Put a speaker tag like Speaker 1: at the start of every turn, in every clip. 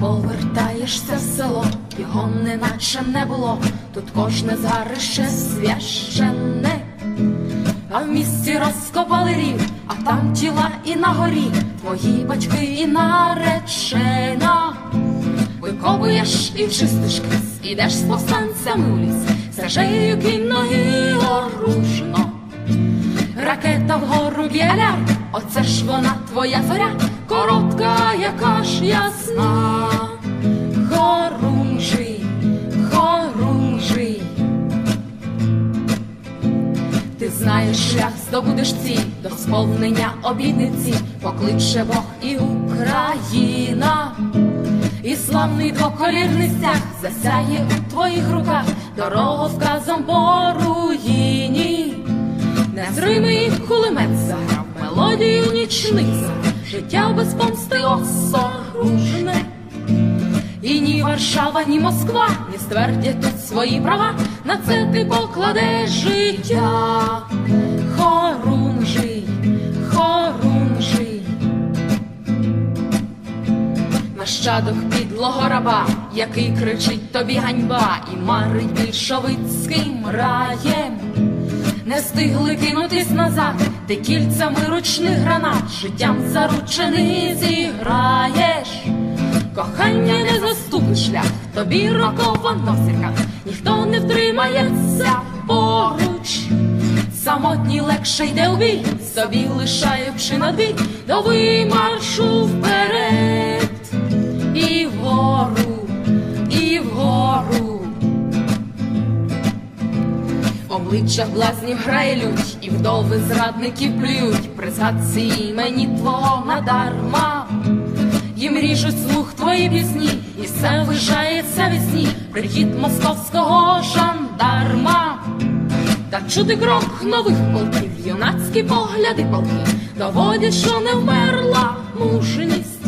Speaker 1: Вертаєшся в село, його неначе не було, тут кожне згарище священне, а в місті розкопали рів, а там тіла і на горі, твої батьки і наречена. Викопуєш і чистиш крис, ідеш з повстанцями у ліс, стежею кінь ноги оружно. Ракета вгору б'єля, оце ж вона твоя зоря, коротка, яка ж ясна. Хорунжий, хорунжий. Ти знаєш шлях, здобудеш ці до сповнення обітниці, покличе Бог і Україна. І славний двоколірний стяг засяє у твоїх руках дороговказом по руїні. Незримий кулемет заграв мелодію нічниця, життя без помсти осоружне. І ні Варшава, ні Москва не ствердять тут свої права, на це ти покладеш життя. Хорунжий, хорунжий. Нащадок підлого раба, який кричить тобі ганьба і марить більшовицьким раєм. Не встигли кинутись назад, ти кільцями ручних гранат, життям заручений зіграєш. Кохання не заступить шлях, тобі роковано зірках, ніхто не втримається поруч. Самотній легше йде у бій, собі лишаючи надбій, до вимаршу вперед. Обличчях блазнів грає лють, і вдови зрадників плюють, при згадці імені твого надарма. Їм ріжуть слух твої пісні, і все лишається від сні, прихід московського жандарма. Та чути крок нових полків, юнацькі погляди полки, доводять, що не вмерла мужність.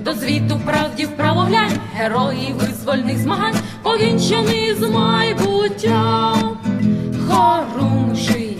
Speaker 1: До звіту правді вправо глянь, герої визвольних змагань, повінчаний з майбутнім хорунжий.